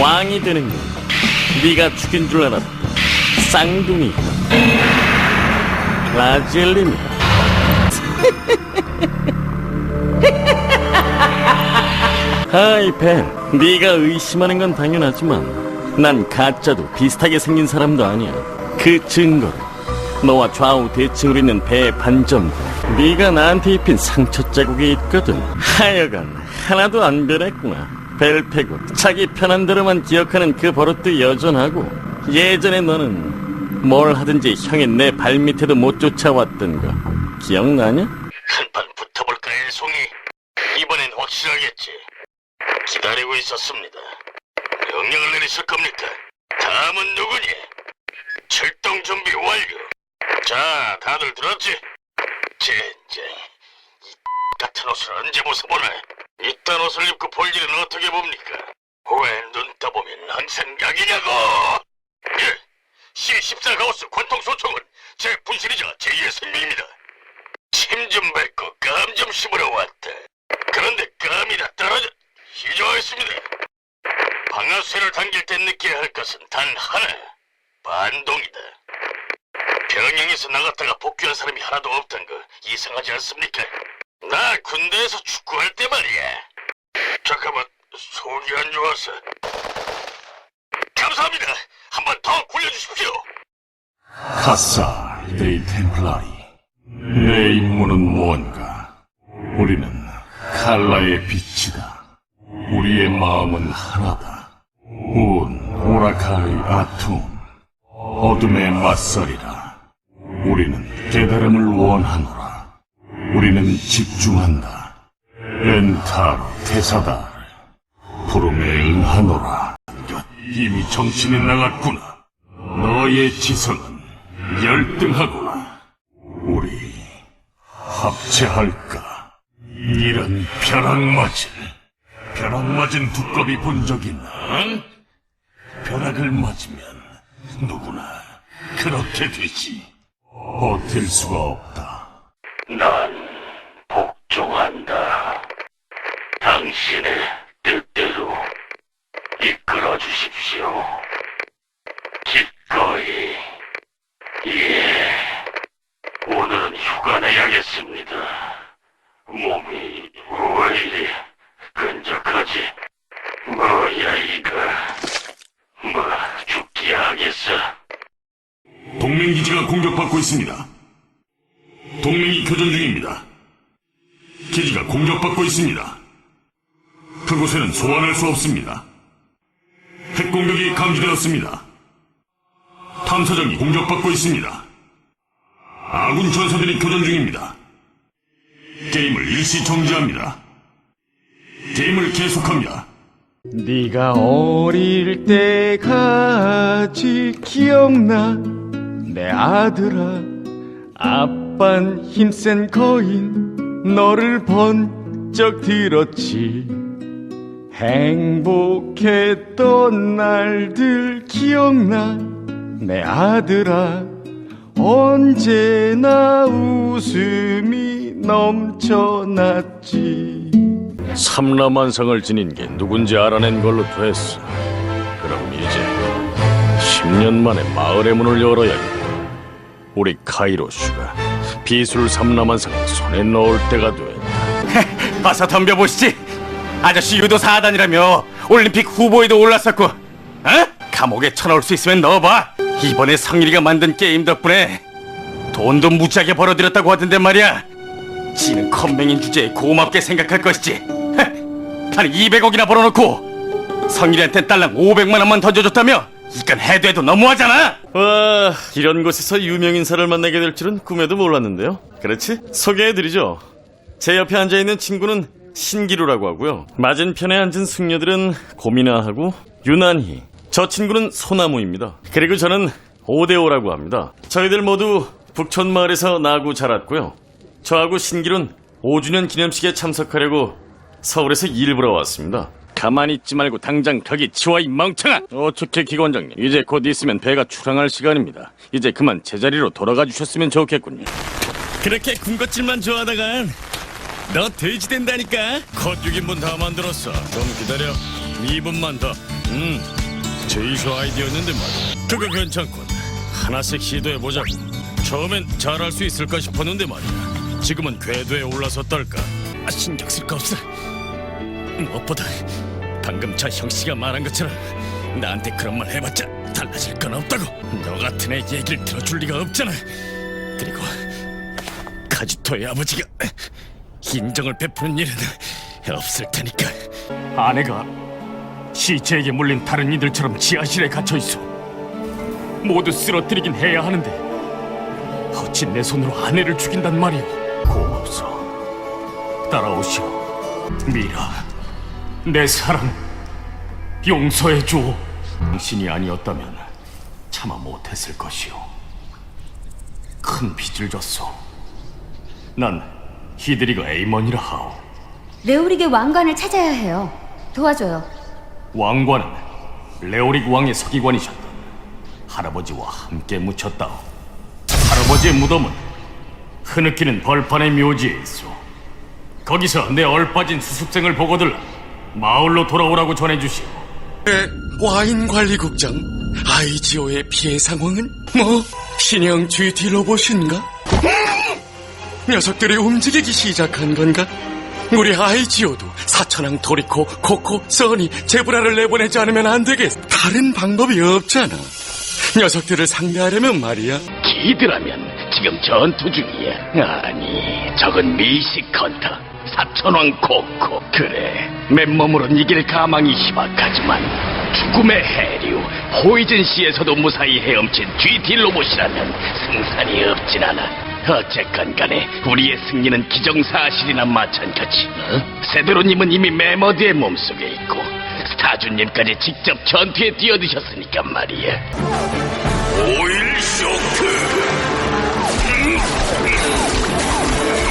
왕이 되는 건 네가 죽인 줄 알았다. 쌍둥이. 라젤리미. 하이 벤, 네가 의심하는 건 당연하지만 난 가짜도 비슷하게 생긴 사람도 아니야. 그 증거를 너와 좌우 대칭으로 있는 배의 반점 네가 나한테 입힌 상처 자국이 있거든. 하여간 하나도 안 변했구나. 벨 패고 자기 편한 대로만 기억하는 그 버릇도 여전하고 예전에 너는 뭘 하든지 형의 내 발밑에도 못 쫓아왔던 거 기억나냐? 한판 붙어볼까 애송이 이번엔 확실하겠지 기다리고 있었습니다 명령을 내리실 겁니까? 다음은 누구니? 출동 준비 완료 자 다들 들었지? 젠장 이 같은 옷을 언제 벗어보나 이딴 옷을 입고 볼 일은 어떻게 봅니까? 왜 눈 떠보면 항상 약이냐고 예 C14 가우스 관통 소총은 제 분실이자 제2의 생명입니다 침 좀 뱉고 감 좀 씹으러 왔다. 그런데 감이 다 떨어져 시조했습니다. 방아쇠를 당길 때 느껴야 할 것은 단 하나. 반동이다. 병영에서 나갔다가 복귀한 사람이 하나도 없단 거 이상하지 않습니까? 나 군대에서 축구할 때 말이야. 잠깐만 속이 안 좋아서. 감사합니다. 한 번 더 굴려주십시오. 카사 데이 템플라리 내 임무는 무언가 우리는 칼라의 빛이다 우리의 마음은 하나다 운 오라카의 아툼 어둠의 맞설이라 우리는 깨달음을 원하노라 우리는 집중한다 엔타르 테사다르 부름에 응하노라 이미 정신이 나갔구나 너의 지성은 열등하구나. 우리 합체할까? 이런 벼락맞을 벼락맞은 두꺼비 본 적 있나? 응? 벼락을 맞으면 누구나 그렇게 되지. 버틸 수가 없다. 난 복종한다. 당신의 뜻대로 이끌어 주십시오. 기꺼이. 예. 오늘은 휴가 내야겠습니다. 몸이 왜 이리 끈적하지? 뭐야 이거? 뭐 죽기 하겠어? 동맹 기지가 공격받고 있습니다. 있습니다. 그곳에는 소환할 수 없습니다. 핵 공격이 감지되었습니다. 탐사정이 공격받고 있습니다. 아군 전사들이 교전 중입니다. 게임을 일시 정지합니다. 게임을 계속합니다. 네가 어릴 때까지 기억나 내 아들아 아빤 힘센 거인 너를 번 쩍 들었지 행복했던 날들 기억나 내 아들아 언제나 웃음이 넘쳐났지 삼라만상을 지닌 게 누군지 알아낸 걸로 됐어. 그럼 이제 10년 만에 마을의 문을 열어야겠다. 우리 카이로슈가 비술 삼라만상을 손에 넣을 때가 됐다. 어서 덤벼보시지. 아저씨 유도 4단이라며 올림픽 후보에도 올랐었고, 어? 감옥에 쳐넣을 수 있으면 넣어봐. 이번에 성일이가 만든 게임 덕분에 돈도 무지하게 벌어들였다고 하던데 말이야. 지는 컴맹인 주제에 고맙게 생각할 것이지. 헤, 아니 200억이나 벌어놓고 성일이한테 딸랑 500만 원만 던져줬다며? 이건 해도 해도 너무하잖아. 와, 이런 곳에서 유명 인사를 만나게 될 줄은 꿈에도 몰랐는데요. 그렇지? 소개해드리죠. 제 옆에 앉아 있는 친구는 신기루라고 하고요. 맞은편에 앉은 숙녀들은 고민아 하고 유난히. 저 친구는 소나무입니다. 그리고 저는 오데오라고 합니다. 저희들 모두 북촌마을에서 나고 자랐고요. 저하고 신기루는 5주년 기념식에 참석하려고 서울에서 일부러 왔습니다. 가만히 있지 말고 당장 거기 치워 이 멍청아! 어떻게 기관장님 이제 곧 있으면 배가 출항할 시간입니다. 이제 그만 제자리로 돌아가 주셨으면 좋겠군요. 그렇게 군것질만 좋아하다간 너 돼지 된다니까. 곧 6인분 다 만들었어. 좀 기다려. 2분만 더. 음, 제이쇼 아이디어였는데 말이야. 그거 괜찮군. 하나씩 시도해보자고. 처음엔 잘할 수 있을까 싶었는데 말이야. 지금은 궤도에 올라섰달까. 아, 신경 쓸 거 없어. 무엇보다 방금 저 형씨가 말한 것처럼 나한테 그런 말 해봤자 달라질 건 없다고. 너 같은 애 얘기를 들어줄 리가 없잖아. 그리고 카지토의 아버지가 인정을 베푸는 일은 없을 테니까. 아내가 시체에게 물린 다른 이들처럼 지하실에 갇혀 있어. 모두 쓰러뜨리긴 해야 하는데 어찌 내 손으로 아내를 죽인단 말이오. 고맙소. 따라오시오. 미라, 내 사랑 용서해 줘. 당신이 아니었다면 참아 못했을 것이오. 큰 빚을 졌소. 난 히드리가 에이먼이라 하오. 레오릭의 왕관을 찾아야 해요. 도와줘요. 왕관은 레오릭 왕의 서기관이셨던 할아버지와 함께 묻혔다오. 할아버지의 무덤은 흐느끼는 벌판의 묘지에 있어. 거기서 내 얼빠진 수습생을 보고들 마을로 돌아오라고 전해주시오. 와인 관리국장 아이지오의 피해 상황은 뭐 신형 GT 로봇인가? 녀석들이 움직이기 시작한 건가? 우리 아이지오도 사천왕 토리코, 코코, 써니, 제브라를 내보내지 않으면 안 되겠어. 다른 방법이 없잖아. 녀석들을 상대하려면 말이야. 기드라면 지금 전투 중이야. 아니, 저건 미식 헌터. 사천왕 코코. 그래, 맨몸으론 이길 가망이 희박하지만 죽음의 해류, 포이즌 시에서도 무사히 헤엄친 GT 로봇이라면 승산이 없진 않아. 어쨌건 간에 우리의 승리는 기정사실이나 마찬가지. 어? 세드로님은 이미 메머드의 몸속에 있고 스타주님까지 직접 전투에 뛰어드셨으니까 말이야. 오일 쇼크!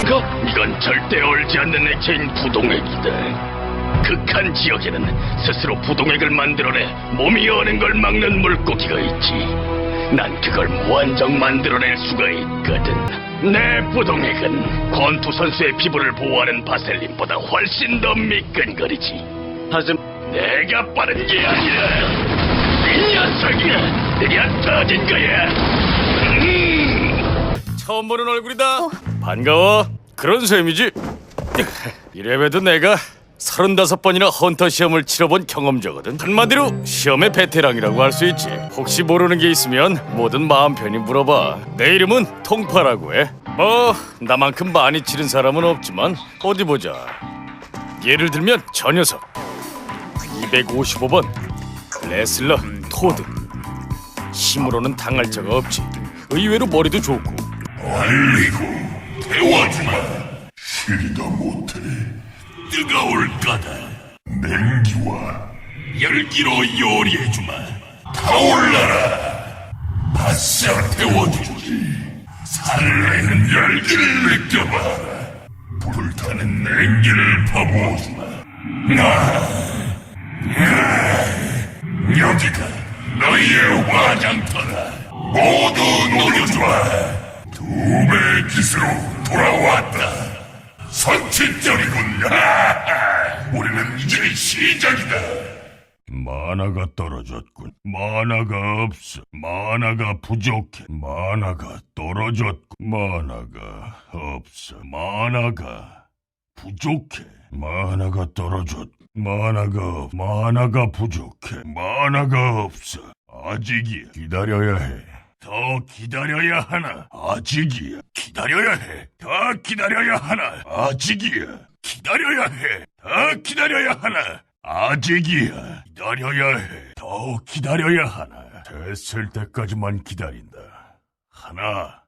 이거, 이건 절대 얼지 않는 액체인 부동액이다. 극한 지역에는 스스로 부동액을 만들어내 몸이 여는 걸 막는 물고기가 있지. 난 그걸 무한정 만들어낼 수가 있거든. 내 부동액은 권투 선수의 피부를 보호하는 바셀린보다 훨씬 더 미끈거리지. 하지만 내가 빠른 게 아니라 이 녀석이야. 내가 터진 거야. 음. 처음 보는 얼굴이다. 반가워. 그런 셈이지. 이래봬도 내가 서른다섯 번이나 헌터 시험을 치러본 경험자거든. 한마디로 시험의 베테랑이라고 할 수 있지. 혹시 모르는 게 있으면 뭐든 마음 편히 물어봐. 내 이름은 통파라고 해. 뭐 나만큼 많이 치른 사람은 없지만 어디 보자. 예를 들면 저 녀석 255번 레슬러 토드. 힘으로는 당할 자가 없지. 의외로 머리도 좋고 알리고 태워주마 쉬리다 못해 뜨거울 거다. 냉기와 열기로 요리해주마. 타올라라. 바싹 태워주지. 살아있는 열기를 느껴봐. 불타는 냉기를 퍼부어주마. 나, 나 여기가 너희의 화장터다. 모두 녹여주마. 두 배의 기세로 돌아왔다. 선취점이군. 우리는 이제 시작이다. 만화가 떨어졌군. 만화가 없어. 만화가 부족해. 만화가 떨어졌군. 만화가 없어. 만화가 부족해. 만화가 떨어졌. 만화가 없- 만화가 부족해. 만화가 없어. 아직이야. 기다려야 해. 더 기다려야 하나? 아직이야. 기다려야 해. 더 기다려야 하나? 아직이야. 기다려야 해. 더 기다려야 하나? 아직이야. 기다려야 해. 더 기다려야 하나? 됐을 때까지만 기다린다. 하나,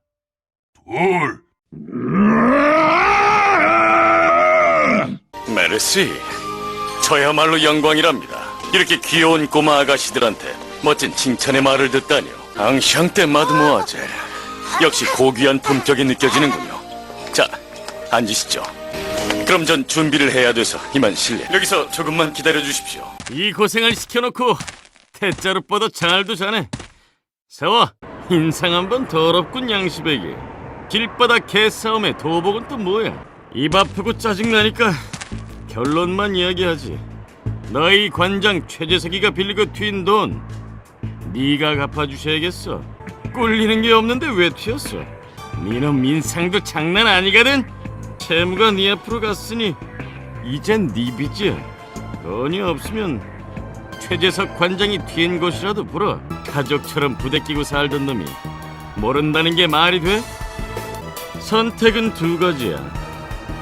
둘. 메르시, 저야말로 영광이랍니다. 이렇게 귀여운 꼬마 아가씨들한테 멋진 칭찬의 말을 듣다니요. 앙샹 때 마드모아제. 역시 고귀한 품격이 느껴지는군요. 자, 앉으시죠. 그럼 전 준비를 해야 돼서 이만 실례. 여기서 조금만 기다려 주십시오. 이 고생을 시켜놓고 태자루 뻗어 장알도 자네 세워 인상 한번 더럽군 양시배기 길바닥 개싸움에 도복은 또 뭐야 입 아프고 짜증나니까 결론만 이야기하지 너희 관장 최재석이가 빌리고 튄 돈 네가 갚아주셔야겠어. 꿀리는 게 없는데 왜 튀었어? 니는 민상도 장난 아니거든. 채무가 네 앞으로 갔으니 이젠 네 빚이야. 돈이 없으면 최재석 관장이 튄 곳이라도 불어. 가족처럼 부대끼고 살던 놈이 모른다는 게 말이 돼? 선택은 두 가지야.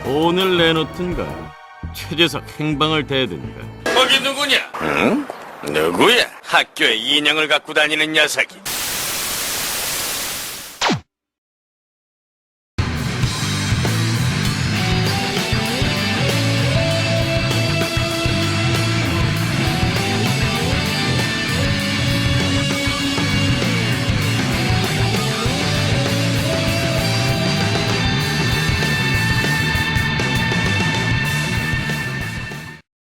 돈을 내놓든가 최재석 행방을 대든가. 거기 누구냐? 응? 누구야? 학교에 인형을 갖고 다니는 녀석이.